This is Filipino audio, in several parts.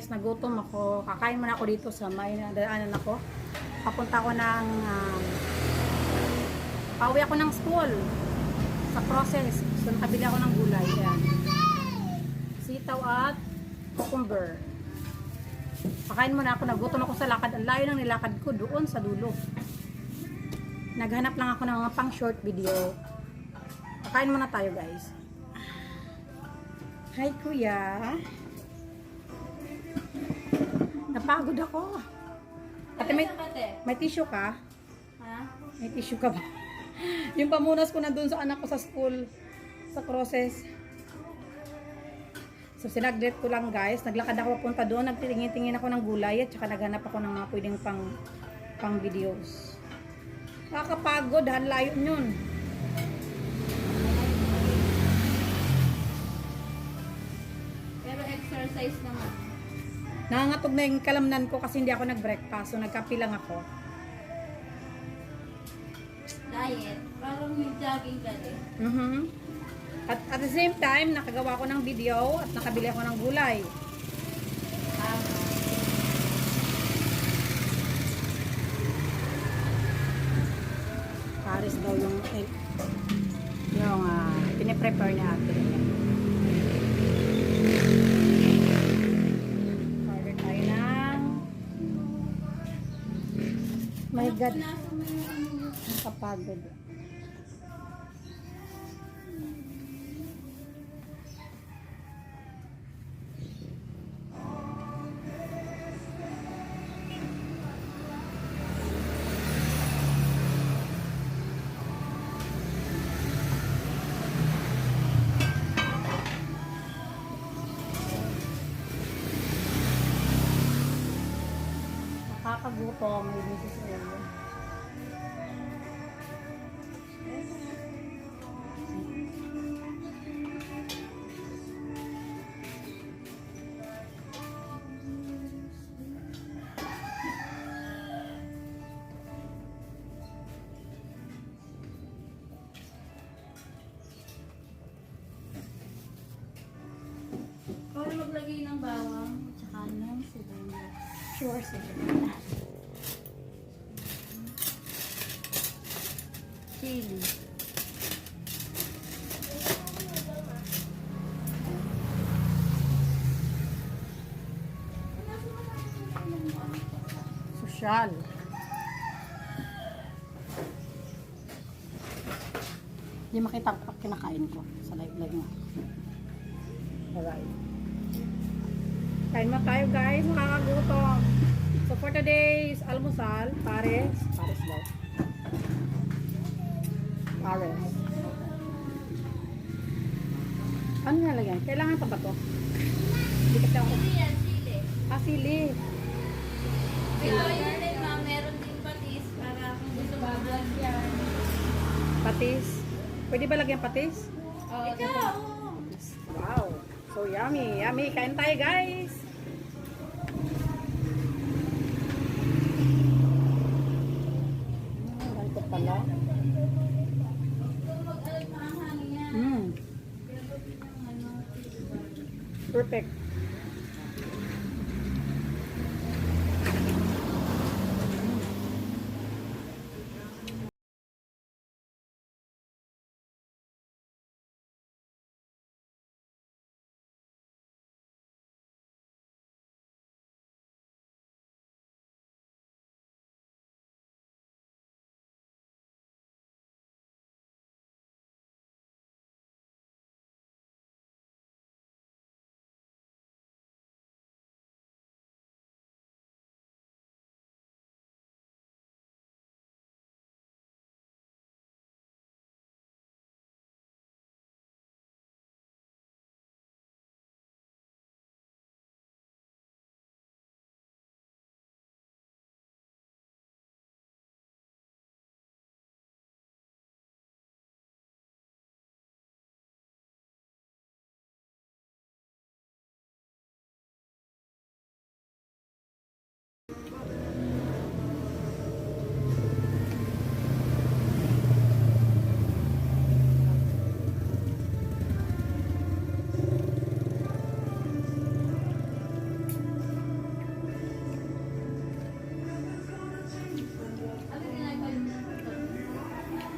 guys, nagutom ako. Kakain muna ako dito sa may nadaanan ako. Papunta ako ng um, pauwi ako ng school sa process. So nakabili ako ng gulay. Yan. Sitaw at cucumber. Pakain muna ako. Nagutom ako sa lakad. Ang layo ng nilakad ko doon sa dulo. Naghanap lang ako ng mga pang short video. Pakain muna tayo guys. Hi kuya. Napagod ako. Ate, may, may tissue ka? Ha? May tissue ka ba? yung pamunas ko na doon sa anak ko sa school. Sa crosses. So sinaglit ko lang guys. Naglakad ako papunta doon. Nagtingin-tingin ako ng gulay at saka naghanap ako ng mga pwedeng pang, pang videos. Nakakapagod. Han layo yun. Pero exercise naman. Nangangatog na yung kalamnan ko kasi hindi ako nag-breakfast. So nagkapi lang ako. Diet. Parang yung jogging ka din. Mhm. At at the same time, nakagawa ko ng video at nakabili ako ng gulay. Paris daw yung eh, yung uh, piniprepare ni ate. My God, nakapagod. Nakakagutom, may Mrs. maglagay ng bawang. Tsaka ng sibuyas. Sure, sige. Chili. Sosyal. Hindi makita ko kinakain ko sa live-live mo. Alright. Kain mo tayo guys, makakagutom. So for today's almusal, pares, pares daw. Pares. Ano nalagyan? Kailangan pa ba to? Hindi kasi ako. Chili. Ah, sili. Ito yung din meron din patis para kung gusto mo vlog yan. Patis. Pwede ba lagyan patis? Oh, Ikaw! Wow. So yummy. Yummy. Kain tayo guys. Mm, ganito pala. Mm, perfect.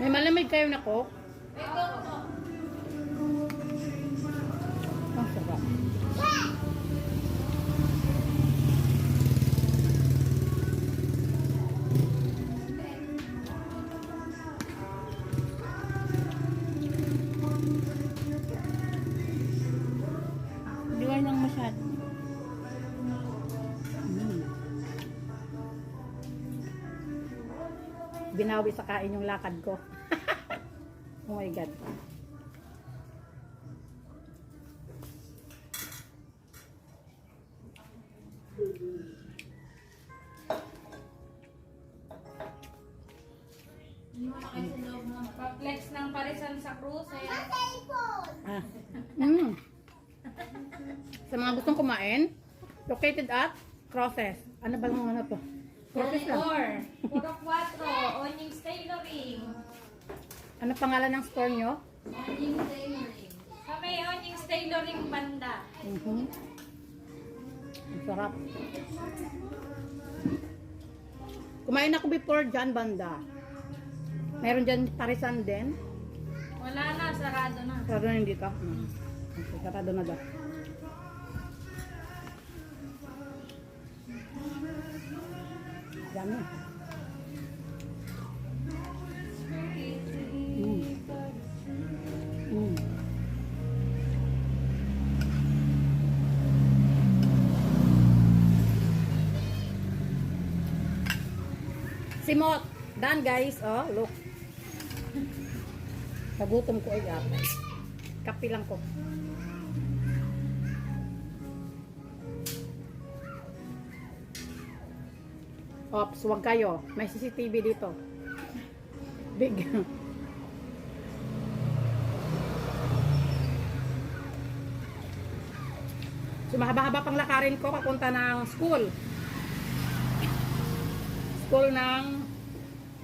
May malamig kayo na ko? Ito po. Ang sarap. Ko nang masyado. Binawi sa kain yung lakad ko. oh my God. Pag-flex ng parisan sa cruise, ayan. Ah. Mm. Sa mga gustong kumain, located at Crosses. Ano ba yung ano to? Crosses lang. Or, Puro 4, Onyx Tailoring. Ano pangalan ng store nyo? Onyx Tailoring. Kami, Onyx Tailoring Banda. Mhm. Ang sarap. Kumain ako before dyan, banda. Meron dyan parisan din. Wala na, sarado na. Sarado na dito. Hmm. Sarado na daw. Dami. Mm. Mm. Simot. Done guys. Oh, look. Nagutom ko ay ata. Kapi lang ko. Ops, wag kayo. May CCTV dito. Big. So, mahaba-haba pang lakarin ko papunta ng school. School ng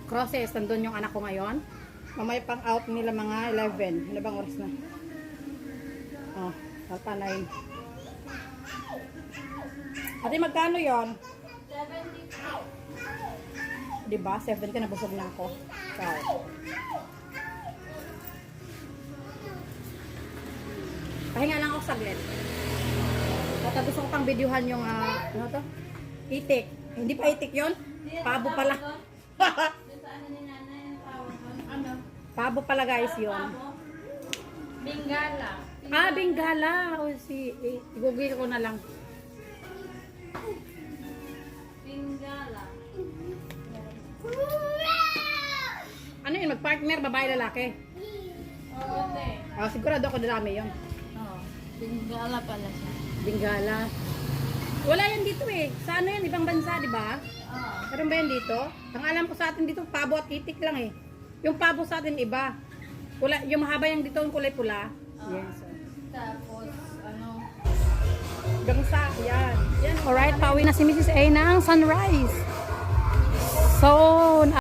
Crosses. Nandun yung anak ko ngayon. Mamaya pang out nila mga 11. Ano bang oras na? Oh, halpa 9. Ate, magkano yon? 70 Diba? 7 ka nabusog na ako. Ikaw. Pahinga lang ako saglit. At gusto ko pang videohan yung, ah, ano to? Itik. Hindi pa itik yon Pabo pala. Pabo pala guys yon? Bingala. Ah, Bengala. O si, eh, i-google ko na lang. Bingala. Ano yun? Mag-partner, babae, lalaki? Oo. Ah, sigurado ako dami yon Oo. Bingala pala siya. Bengala. Wala yan dito eh. Sa ano yan? Ibang bansa, di ba? Oo. Meron ba yan dito? Ang alam ko sa atin dito, pabo at itik lang eh. Yung pabo sa atin iba. Wala, yung mahaba yung dito, yung kulay pula. Yes. Tapos? Gangsa, yan. yan. Alright, pauwi na si Mrs. A ng sunrise. So,